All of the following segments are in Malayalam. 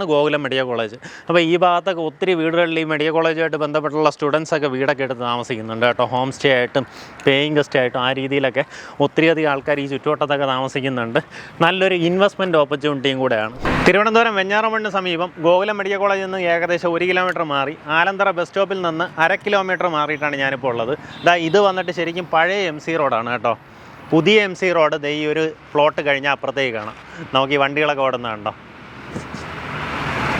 ആണ് ഗോകുലം മെഡിക്കൽ കോളേജ്. അപ്പോൾ ഈ ഭാഗത്തൊക്കെ ഒത്തിരി വീടുകളിൽ ഈ മെഡിക്കൽ കോളേജുമായിട്ട് ബന്ധപ്പെട്ടുള്ള സ്റ്റുഡൻസൊക്കെ വീടൊക്കെ എടുത്ത് താമസിക്കുന്നുണ്ട് കേട്ടോ. ഹോം സ്റ്റേ ആയിട്ടും പേയിങ് ഗസ്റ്റ് ആയിട്ടും ആ രീതിയിലൊക്കെ ഒത്തിരിയധികം ആൾക്കാർ ഈ ചുറ്റുവട്ടത്തൊക്കെ താമസിക്കുന്നുണ്ട്. നല്ലൊരു ഇൻവെസ്റ്റ്മെന്റ് ഓപ്പർച്യൂണിറ്റിയും കൂടെയാണ്. തിരുവനന്തപുരം വെഞ്ഞാറമണ്ണിന് സമീപം ഗോകുലം മെഡിക്കൽ കോളേജിൽ നിന്ന് ഏകദേശം ഒരു കിലോമീറ്റർ മാറി. ആലന്തറ ബസ് സ്റ്റോപ്പിൽ നിന്ന് അര കിലോമീറ്റർ മാറിയിട്ടാണ് ഞാനിപ്പോൾ ഉള്ളത്. ഇതാ ഇത് വന്നിട്ട് ശരിക്കും പഴയ എം സി റോഡാണ് കേട്ടോ. പുതിയ എം സി റോഡ് ദേ ഒരു പ്ലോട്ട് കഴിഞ്ഞാൽ അപ്പുറത്തേക്ക് കാണാം. നമുക്ക് ഈ വണ്ടികളൊക്കെ ഓടുന്നത് കണ്ടോ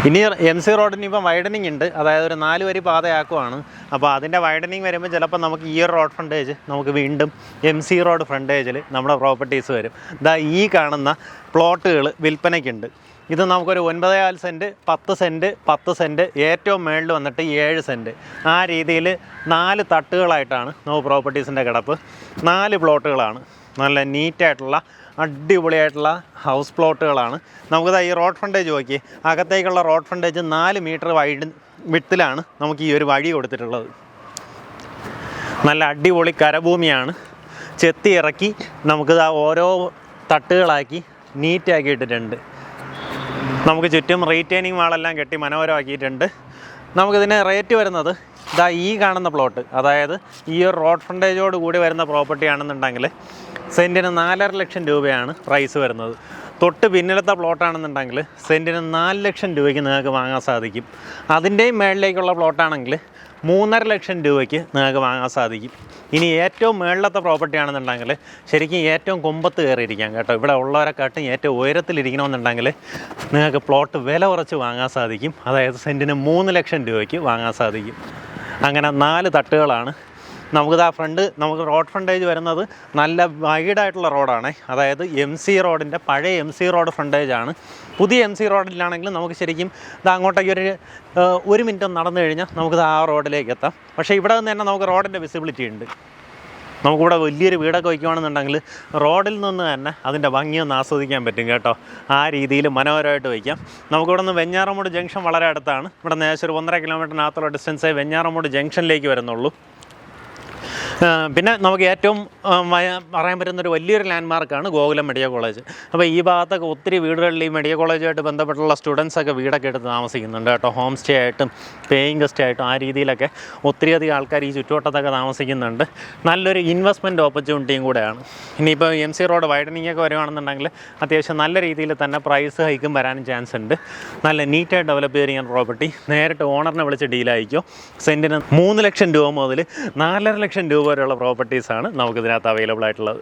ഇനി എം സി റോഡിന് ഇപ്പം വൈഡനിങ് ഉണ്ട്. അതായത് ഒരു നാല് വരി പാതയാക്കുവാണ്. അപ്പോൾ അതിന്റെ വൈഡനിങ് വരുമ്പോൾ ചിലപ്പോൾ നമുക്ക് ഈ ഒരു റോഡ് ഫ്രണ്ടേജ് നമുക്ക് വീണ്ടും എം സി റോഡ് ഫ്രണ്ടേജിൽ നമ്മുടെ പ്രോപ്പർട്ടീസ് വരും. ഇതാ ഈ കാണുന്ന പ്ലോട്ടുകൾ വിൽപ്പനയ്ക്കുണ്ട്. ഇത് നമുക്കൊരു ഒൻപതേകാൽ സെന്റ് പത്ത് സെന്റ് പത്ത് സെന്റ് ഏറ്റവും മേളിൽ വന്നിട്ട് ഏഴ് സെന്റ് ആ രീതിയിൽ നാല് തട്ടുകളായിട്ടാണ് നമുക്ക് പ്രോപ്പർട്ടീസിന്റെ കിടപ്പ്. നാല് പ്ലോട്ടുകളാണ് നല്ല നീറ്റായിട്ടുള്ള അടിപൊളിയായിട്ടുള്ള ഹൗസ് പ്ലോട്ടുകളാണ്. നമുക്കിതാ ഈ റോഡ് ഫ്രണ്ടേജ് നോക്കി അകത്തേക്കുള്ള റോഡ് ഫ്രണ്ടേജ് നാല് മീറ്റർ വൈഡ് വിട്ടിലാണ് നമുക്ക് ഈ ഒരു വഴി കൊടുത്തിട്ടുള്ളത്. നല്ല അടിപൊളി കരഭൂമിയാണ്. ചെത്തി ഇറക്കി നമുക്കിതാ ഓരോ തട്ടുകളാക്കി നീറ്റാക്കി ഇട്ടിട്ടുണ്ട്. നമുക്ക് ചുറ്റും റീറ്റെയിനിങ് വാളെല്ലാം കെട്ടി മനോഹരമാക്കിയിട്ടുണ്ട്. നമുക്കിതിന് റേറ്റ് വരുന്നത് ഇതാ ഈ കാണുന്ന പ്ലോട്ട് അതായത് ഈ ഒരു റോഡ് ഫ്രണ്ടേജോട് കൂടി വരുന്ന പ്രോപ്പർട്ടി ആണെന്നുണ്ടെങ്കിൽ സെന്റിന് നാലര ലക്ഷം രൂപയാണ് പ്രൈസ് വരുന്നത്. തൊട്ട് പിന്നിലത്തെ പ്ലോട്ടാണെന്നുണ്ടെങ്കിൽ സെന്റിന് നാല് ലക്ഷം രൂപയ്ക്ക് നിങ്ങൾക്ക് വാങ്ങാൻ സാധിക്കും. അതിന്റെയും മേളിലേക്കുള്ള പ്ലോട്ടാണെങ്കിൽ മൂന്നര ലക്ഷം രൂപയ്ക്ക് നിങ്ങൾക്ക് വാങ്ങാൻ സാധിക്കും. ഇനി ഏറ്റവും മേളിലത്തെ പ്രോപ്പർട്ടി ആണെന്നുണ്ടെങ്കിൽ ശരിക്കും ഏറ്റവും കൊമ്പത്ത് കയറിയിരിക്കാം കേട്ടോ. ഇവിടെ ഉള്ളവരെക്കാട്ടും ഏറ്റവും ഉയരത്തിലിരിക്കണമെന്നുണ്ടെങ്കിൽ നിങ്ങൾക്ക് പ്ലോട്ട് വില കുറച്ച് വാങ്ങാൻ സാധിക്കും. അതായത് സെന്റിന് മൂന്ന് ലക്ഷം രൂപയ്ക്ക് വാങ്ങാൻ സാധിക്കും. അങ്ങനെ നാല് തട്ടുകളാണ് നമുക്കിത് ആ ഫ്രണ്ട് നമുക്ക് റോഡ് ഫ്രണ്ടേജ് വരുന്നത് നല്ല വൈഡായിട്ടുള്ള റോഡാണ് അതായത് എം സി റോഡിന്റെ പഴയ എം സി റോഡ് ഫ്രണ്ടേജ് ആണ്. പുതിയ എം സി റോഡിലാണെങ്കിലും നമുക്ക് ശരിക്കും ഇത് അങ്ങോട്ടേക്ക് ഒരു ഒരു മിനിറ്റ് നടന്നു കഴിഞ്ഞാൽ നമുക്കിത് ആ റോഡിലേക്ക് എത്താം. പക്ഷേ ഇവിടെ നിന്ന് തന്നെ നമുക്ക് റോഡിന്റെ വിസിബിലിറ്റി ഉണ്ട്. നമുക്കിവിടെ വലിയൊരു വീടൊക്കെ വയ്ക്കുകയാണെന്നുണ്ടെങ്കിൽ റോഡിൽ നിന്ന് തന്നെ അതിന്റെ ഭംഗി ഒന്ന് ആസ്വദിക്കാൻ പറ്റും കേട്ടോ. ആ രീതിയിൽ മനോഹരമായിട്ട് വയ്ക്കാം. നമുക്കിവിടെ നിന്ന് വെഞ്ഞാറമൂട് ജംഗ്ഷൻ വളരെ അടുത്താണ്. ഇവിടെ നിന്ന് ഏകദേശം ഒരു ഒന്നര കിലോമീറ്ററിനകത്തുള്ള ഡിസ്റ്റൻസേ വെഞ്ഞാറമൂട് ജംഗ്ഷനിലേക്ക് വരുന്നുള്ളൂ. പിന്നെ നമുക്ക് ഏറ്റവും പറയാൻ പറ്റുന്ന ഒരു വലിയൊരു ലാൻഡ് മാർക്കാണ് ഗോകുലം മെഡിക്കൽ കോളേജ്. അപ്പോൾ ഈ ഭാഗത്തൊക്കെ ഒത്തിരി വീടുകളിൽ ഈ മെഡിക്കൽ കോളേജുമായിട്ട് ബന്ധപ്പെട്ടുള്ള സ്റ്റുഡൻസൊക്കെ വീടൊക്കെ എടുത്ത് താമസിക്കുന്നുണ്ട് കേട്ടോ. ഹോം സ്റ്റേ ആയിട്ടും പേയിങ് ഗസ്റ്റ് ആയിട്ടും ആ രീതിയിലൊക്കെ ഒത്തിരിയധികം ആൾക്കാർ ഈ ചുറ്റുവട്ടത്തൊക്കെ താമസിക്കുന്നുണ്ട്. നല്ലൊരു ഇൻവെസ്റ്റ്മെന്റ് ഓപ്പർച്യൂണിറ്റിയും കൂടെയാണ്. ഇനിയിപ്പോൾ എം സി റോഡ് വൈഡനിങ് ഒക്കെ വരുവാണെന്നുണ്ടെങ്കിൽ അത്യാവശ്യം നല്ല രീതിയിൽ തന്നെ പ്രൈസ് ഹൈക്കും വരാനും ചാൻസ് ഉണ്ട്. നല്ല നീറ്റായിട്ട് ഡെവലപ്പ് ചെയ്തിരിക്കുന്ന പ്രോപ്പർട്ടി നേരിട്ട് ഓണറിനെ വിളിച്ച് ഡീലായിരിക്കും സെന്റിന് മൂന്ന് ലക്ഷം രൂപ മുതൽ നാലര ലക്ഷം രൂപ വരെയുള്ള പ്രോപ്പർട്ടീസാണ് നമുക്കിതിനകത്ത് അവൈലബിൾ ആയിട്ടുള്ളത്.